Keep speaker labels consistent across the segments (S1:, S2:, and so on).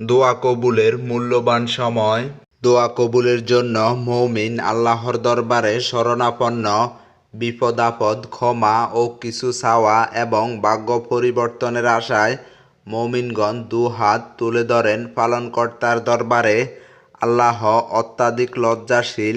S1: দোয়া কবুলের মূল্যবান সময়। দোয়া কবুলের জন্য মৌমিন আল্লাহর দরবারে শরণাপন্ন, বিপদাপদ, ক্ষমা ও কিছু চাওয়া এবং ভাগ্য পরিবর্তনের আশায় মৌমিনগণ দু হাত তুলে ধরেন পালনকর্তার দরবারে। আল্লাহ অত্যাধিক লজ্জাশীল,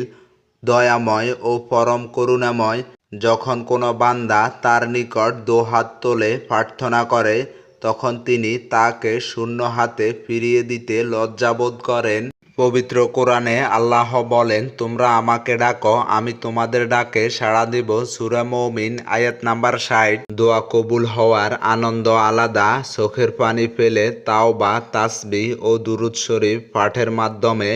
S1: দয়াময় ও পরম করুণাময়। যখন কোনো বান্দা তার নিকট দোহাত তোলে প্রার্থনা করে তখন তিনি তাকে শূন্য হাতে ফিরিয়ে দিতে লজ্জাবোধ করেন। পবিত্র কোরআনে আল্লাহ বলেন, তোমরা আমাকে ডাকো, আমি তোমাদের ডাকে সাড়া দিব। সুরা মৌমিন, আয়াত নাম্বার ষাট। দোয়া কবুল হওয়ার আনন্দ আলাদা, চোখের পানি ফেলে তাও বা তাসবি ও দুরুদ শরীফ পাঠের মাধ্যমে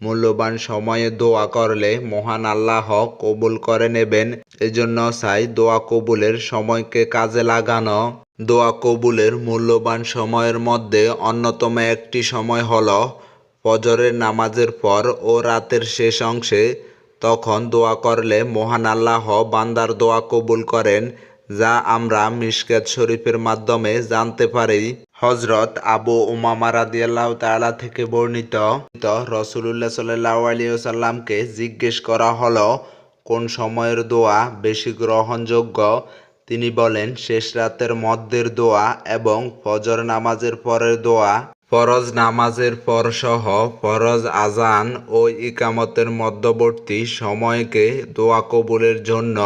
S1: মূল্যবান সময়ে দোয়া করলে মহান আল্লাহ কবুল করে নেবেন। এজন্য চাই দোয়া কবুলের সময়কে কাজে লাগানো। দোয়া কবুলের মূল্যবান সময়ের মধ্যে অন্যতম একটি সময় হল ফজরের নামাজের পর ও রাতের শেষ অংশে। তখন দোয়া করলে মহান আল্লাহ বান্দার দোয়া কবুল করেন, যা আমরা মিশকাত শরীফের মাধ্যমে জানতে পারি। হজরত আবু উমামা রাদিয়াল্লাহু তাআলা থেকে বর্ণিত, রসুলুল্লাহ সাল্লাহ আলিয়াল্লামকে জিজ্ঞেস করা হলো, কোন সময়ের দোয়া বেশি গ্রহণযোগ্য? তিনি বলেন, শেষ রাতের মধ্যের দোয়া এবং ফজর নামাজের পরের দোয়া, ফরজ নামাজের পর সহ ফরজ আজান ও ইকামতের মধ্যবর্তী সময়কে দোয়া কবুলের জন্য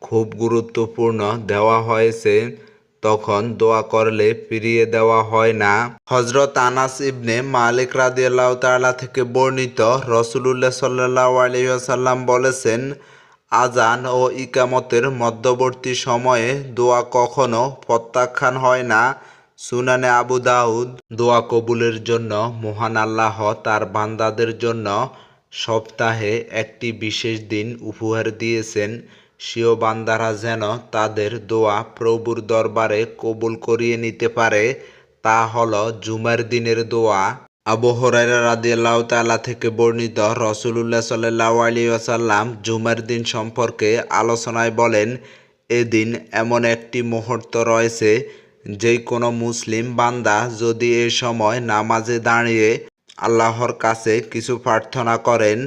S1: খুব গুরুত্বপূর্ণ দেওয়া হয়েছে। তখন দোয়া করলে ফিরিয়ে দেওয়া হয় না। হজরত আনাস ইবনে মালিক রাদিয়াল্লাহ তাআলা থেকে বর্ণিত রসুলুল্লাহ সাল্লাহ আলহিহাসাল্লাম বলেছেন আজান ও ইকামতের মধ্যবর্তী সময়ে দোয়া কখনো প্রত্যাখ্যান হয় না। সুনানে আবু দাউদ, দোয়া কবুলের জন্য মহান আল্লাহ তার বান্দাদের জন্য সপ্তাহে একটি বিশেষ দিন উপহার দিয়েছেন। সিও বান্দারা যেন তাদের দোয়া প্রভুর দরবারে কবুল করিয়ে নিতে পারে, তা হলো জুমার দিনের দোয়া। আবু হরাইরা রাদিয়াল্লাহ তাআলা থেকে বর্ণিত রসুলুল্লাহ সাল্লাহ আলী আসাল্লাম জুমার দিন সম্পর্কে আলোচনায় বলেন, এদিন এমন একটি মুহূর্ত রয়েছে যে কোনো মুসলিম বান্দা যদি এ সময় নামাজে দাঁড়িয়ে আল্লাহর কাছে কিছু প্রার্থনা করেন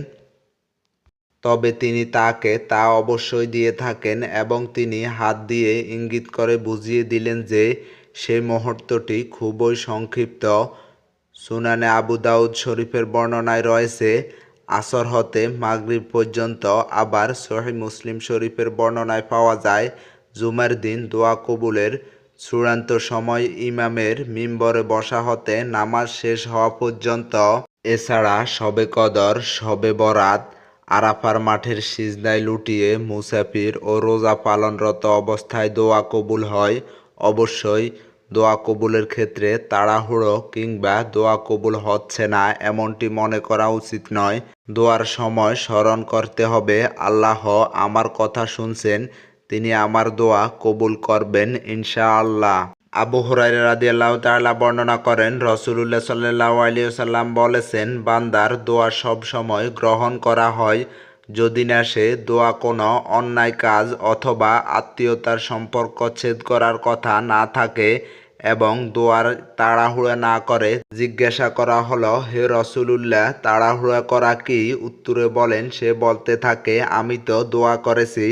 S1: তবে তিনি তাকে তা অবশ্যই দিয়ে থাকেন এবং তিনি হাত দিয়ে ইঙ্গিত করে বুঝিয়ে দিলেন যে সেই মুহূর্তটি খুবই সংক্ষিপ্ত। সুনানে আবু দাউদ শরীফের বর্ণনায় রয়েছে, আসর হতে মাগরিব পর্যন্ত আবার সহি মুসলিম শরীফের বর্ণনায় পাওয়া যায়, জুমার দিন দোয়া কবুলের চূড়ান্ত সময় ইমামের মিম্বরে বসা হতে নামাজ শেষ হওয়া পর্যন্ত। এছাড়া শবে কদর, শবে বরাত আরাফার মাঠের সিজদায় লুটিয়ে মুসাফির ও রোজা পালনরত অবস্থায় দোয়া কবুল হয়। অবশ্যই দোয়া কবুলের ক্ষেত্রে তাড়াহুড়ো কিংবা দোয়া কবুল হচ্ছে না, এমনটি মনে করা উচিত নয়। দোয়ার সময় স্মরণ করতে হবে, আল্লাহ আমার কথা শুনছেন, তিনি আমার দোয়া কবুল করবেন ইনশাআল্লাহ। আবু হুরাইরা রাদিয়াল্লাহু তাআলা বর্ণনা করেন, রসুলুল্লাহ সাল্লাল্লাহু আলাইহি সাল্লাম বলেছেন, বান্দার দোয়া সব সময় গ্রহণ করা হয় যদি না সে দোয়া কোনো অন্যায় কাজ অথবা আত্মীয়তার সম্পর্ক ছেদ করার কথা না থাকে এবং দোয়ার তাড়াহুড়া না করে জিজ্ঞাসা করা হলো, হে রসুলুল্লাহ, তাড়াহুড়া করা কি? উত্তরে বলেন, সে বলতে থাকে, আমি তো দোয়া করেছি,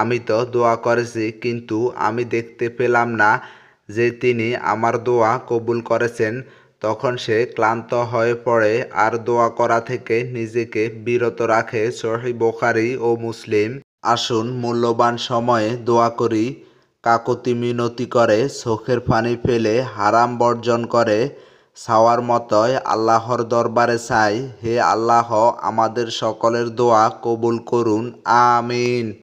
S1: আমি তো দোয়া করেছি, কিন্তু আমি দেখতে পেলাম না। যে তিনি আমার দোয়া কবুল করেছেন, তখন সে ক্লান্ত হয়ে পড়ে আর দোয়া করা থেকে নিজেকে বিরত রাখে সহি বোখারি ও মুসলিম। আসুন মূল্যবান সময়ে দোয়া করি। কাকতি মিনতি করে, চোখের পানি ফেলে, হারাম বর্জন করে ছাওয়ার মতোই আল্লাহর দরবারে চাই। হে আল্লাহ, আমাদের সকলের দোয়া কবুল করুন। আমিন।